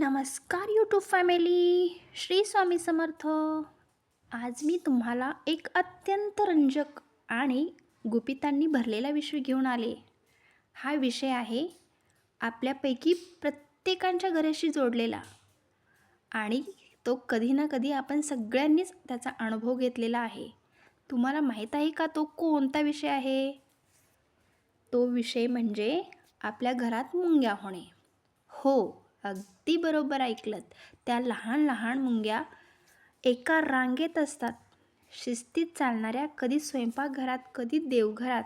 नमस्कार YouTube family Shri Swami Samarth. आज मी तुम्हाला एक अत्यंत रंजक आणि गुपितांनी भरलेला विषय घेऊन आले. हा विषय आहे आपल्यापैकी प्रत्येकांच्या घराशी जोडलेला. आणि तो कधी ना कधी आपण सगळ्यांनीच त्याचा अनुभव घेतलेला आहे. तुम्हाला माहीत आहे का तो कोणता विषय आहे? तो विषय म्हणजे आपल्या घरात मुंग्या होणे. हो अगदी बरोबर ऐकलं त्या लहान लहान मुंग्या एका रांगेत असतात. शिस्तीत चालणाऱ्या कधी स्वयंपाकघरात कधी देवघरात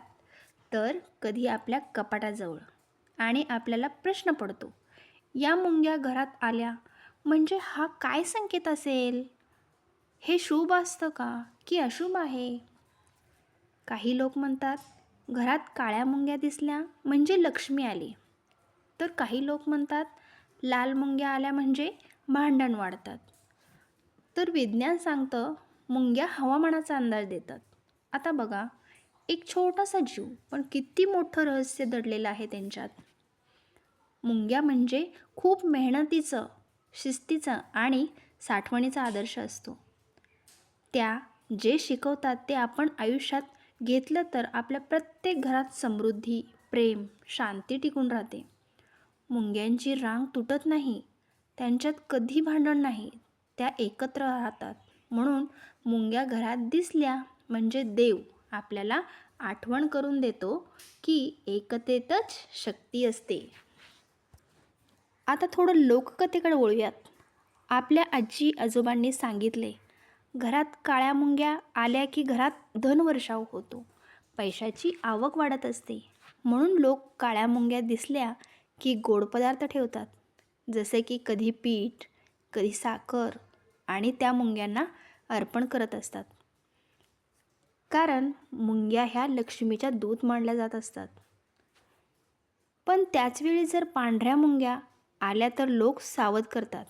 तर कधी आपल्या कपाटाजवळ. आणि आपल्याला प्रश्न पडतो या मुंग्या घरात आल्या म्हणजे हा काय संकेत असेल? हे शुभ असतं का? की अशुभ आहे? काही लोक म्हणतात घरात काळ्या मुंग्या दिसल्या म्हणजे लक्ष्मी आली. तर काही लोक म्हणतात लाल मुंग्या आल्या म्हणजे भांडण वाढतात. तर विज्ञान सांगतं मुंग्या हवामानाचा अंदाज देतात. आता बघा एक छोटासा जीव पण किती मोठं रहस्य दडलेलं आहे त्यांच्यात. मुंग्या म्हणजे खूप मेहनतीचं शिस्तीचं आणि साठवणीचा आदर्श असतो. त्या जे शिकवतात ते आपण आयुष्यात घेतलं तर आपल्या प्रत्येक घरात समृद्धी प्रेम शांती टिकून राहते. मुंग्यांची रांग तुटत नाही. त्यांच्यात कधी भांडण नाही. त्या एकत्र राहतात. म्हणून मुंग्या घरात दिसल्या म्हणजे देव आपल्याला आठवण करून देतो की एकतेतच शक्ती असते. आता थोडं लोककथेकडे वळूयात. आपल्या आजी आजोबांनी सांगितले घरात काळ्या मुंग्या आल्या की घरात धनवर्षाव होतो. पैशाची आवक वाढत असते. म्हणून लोक काळ्या मुंग्या दिसल्या की गोड पदार्थ ठेवतात. जसे की कधी पीठ कधी साखर आणि त्या मुंग्यांना अर्पण करत असतात. कारण मुंग्या ह्या लक्ष्मीच्या दूत मानल्या जात असतात. पण त्याचवेळी जर पांढऱ्या मुंग्या आल्या तर लोक सावध करतात.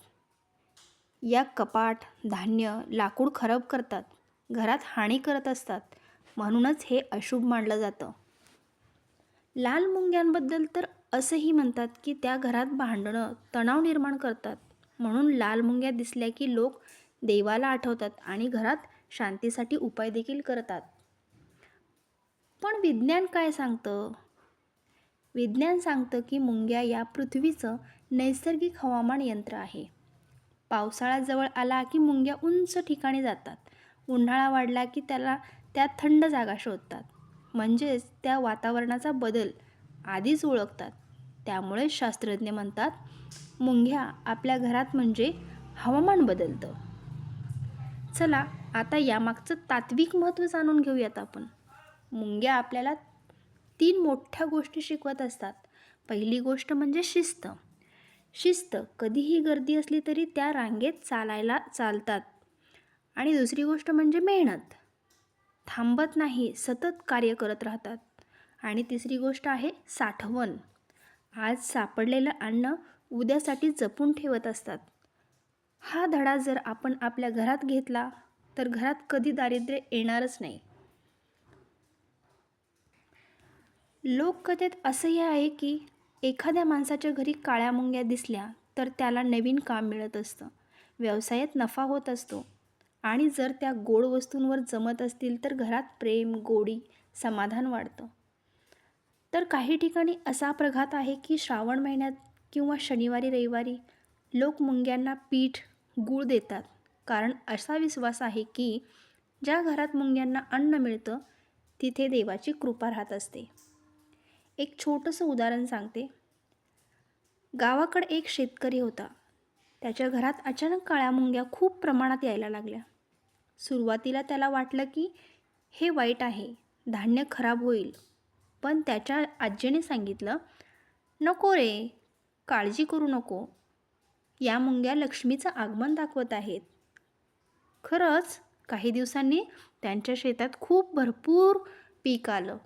या कपाट धान्य लाकूड खराब करतात. घरात हानी करत असतात. म्हणूनच हे अशुभ मानलं जातं. लाल मुंग्यांबद्दल तर असंही म्हणतात की त्या घरात भांडणं तणाव निर्माण करतात. म्हणून लाल मुंग्या दिसल्या की लोक देवाला आठवतात आणि घरात शांतीसाठी उपाय देखील करतात. पण विज्ञान काय सांगतं? विज्ञान सांगतं की मुंग्या या पृथ्वीचं नैसर्गिक हवामान यंत्र आहे. पावसाळा जवळ आला की मुंग्या उंच ठिकाणी जातात. उन्हाळा वाढला की त्याला त्या थंड जागा शोधतात. म्हणजेच त्या वातावरणाचा बदल आधीच ओळखतात. त्यामुळे शास्त्रज्ञ म्हणतात मुंग्या आपल्या घरात म्हणजे हवामान बदलतं. चला आता यामागचं तात्विक महत्त्व जाणून घेऊयात आपण. मुंग्या आपल्याला तीन मोठ्या गोष्टी शिकवत असतात. पहिली गोष्ट म्हणजे शिस्त. शिस्त कधीही गर्दी असली तरी त्या रांगेत चालायला चालतात. आणि दुसरी गोष्ट म्हणजे मेहनत. थांबत नाही सतत कार्य करत राहतात. आणि तिसरी गोष्ट आहे साठवण. आज सापडलेलं अन्न उद्यासाठी जपून ठेवत असतात. हा धडा जर आपण आपल्या घरात घेतला तर घरात कधी दारिद्र्य येणारच नाही. लोककथेत असंही आहे की एखाद्या माणसाच्या घरी काळ्या मुंग्या दिसल्या तर त्याला नवीन काम मिळत असतं. व्यवसायात नफा होत असतो. आणि जर त्या गोड वस्तूंवर जमत असतील तर घरात प्रेम गोडी समाधान वाढतं. तर काही ठिकाणी असा प्रघात आहे की श्रावण महिन्यात किंवा शनिवारी रविवारी लोक मुंग्यांना पीठ गूळ देतात. कारण असा विश्वास आहे की ज्या घरात मुंग्यांना अन्न मिळतं तिथे देवाची कृपा राहत असते. एक छोटंसं उदाहरण सांगते. गावाकडे एक शेतकरी होता. त्याच्या घरात अचानक काळ्या मुंग्या खूप प्रमाणात यायला लागल्या. सुरुवातीला त्याला वाटलं की हे वाईट आहे धान्य खराब होईल. पण त्याच्या आजीने सांगितलं नको रे काळजी करू नको. या मुंग्या लक्ष्मीचं आगमन दाखवत आहेत. खरंच काही दिवसांनी त्यांच्या शेतात खूप भरपूर पीक आलं.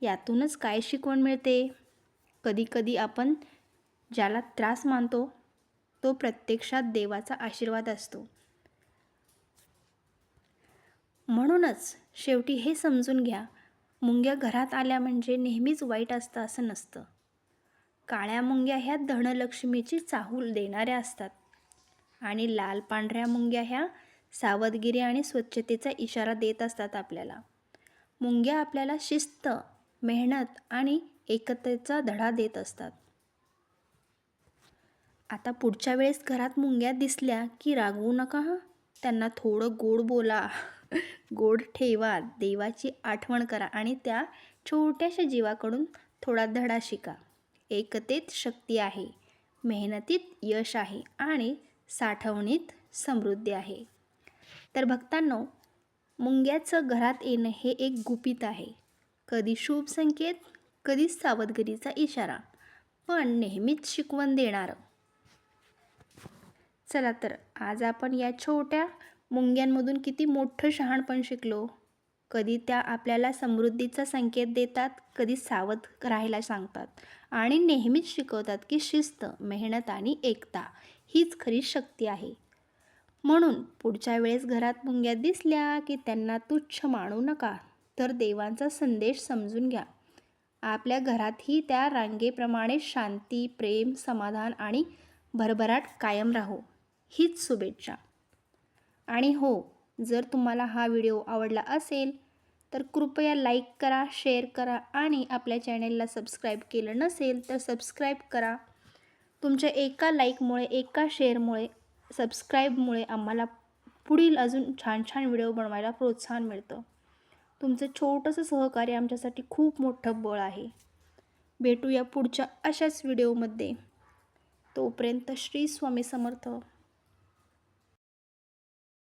यातूनच काय शिकवण मिळते? कधीकधी आपण ज्याला त्रास मानतो तो प्रत्यक्षात देवाचा आशीर्वाद असतो. म्हणूनच शेवटी हे समजून घ्या मुंग्या घरात आल्या म्हणजे नेहमीच वाईट असतं असं नसतं. काळ्या मुंग्या ह्या धनलक्ष्मीची चाहूल देणाऱ्या असतात. आणि लाल पांढऱ्या मुंग्या ह्या सावधगिरी आणि स्वच्छतेचा इशारा देत असतात आपल्याला. मुंग्या आपल्याला शिस्त मेहनत आणि एकतेचा धडा देत असतात. आता पुढच्या वेळेस घरात मुंग्या दिसल्या की रागवू नका हां? त्यांना थोडं गोड बोला. गोड ठेवा. देवाची आठवण करा आणि त्या छोट्याशा जीवाकडून थोडा धडा शिका. एकतेत शक्ती आहे. मेहनतीत यश आहे आणि साठवणीत समृद्धी आहे. तर भक्तांनो मुंग्याचं घरात येणं हे एक गुपित आहे. कधी शुभ संकेत कधी सावधगिरीचा इशारा. पण नेहमीच शिकवण देणारं. चला तर आज आपण या छोट्या मुंग्यांमधून किती मोठं शहाणपण शिकलो. कधी त्या आपल्याला समृद्धीचा संकेत देतात कधी सावध राहायला सांगतात आणि नेहमीच शिकवतात की शिस्त मेहनत आणि एकता हीच खरी शक्ती आहे. म्हणून पुढच्या वेळेस घरात मुंग्या दिसल्या की त्यांना तुच्छ मानू नका तर देवांचा संदेश समजून घ्या. आपल्या घरातही त्या रांगेप्रमाणे शांती प्रेम समाधान आणि भरभराट कायम राहो. हीच शुभेच्छा. आणि हो जर तुम्हाला हा व्हिडिओ आवडला असेल तर कृपया लाईक करा शेअर करा आणि आपल्या चॅनेलला सबस्क्राईब केलं नसेल तर सबस्क्राईब करा. तुमच्या एका लाईकमुळे एका शेअरमुळे सबस्क्राईबमुळे आम्हाला पुढील अजून छान छान व्हिडिओ बनवायला प्रोत्साहन मिळतं. तुमचं छोटंसं सहकार्य आमच्यासाठी खूप मोठं बळ आहे. भेटूया पुढच्या अशाच व्हिडिओमध्ये. तोपर्यंत श्री स्वामी समर्थ.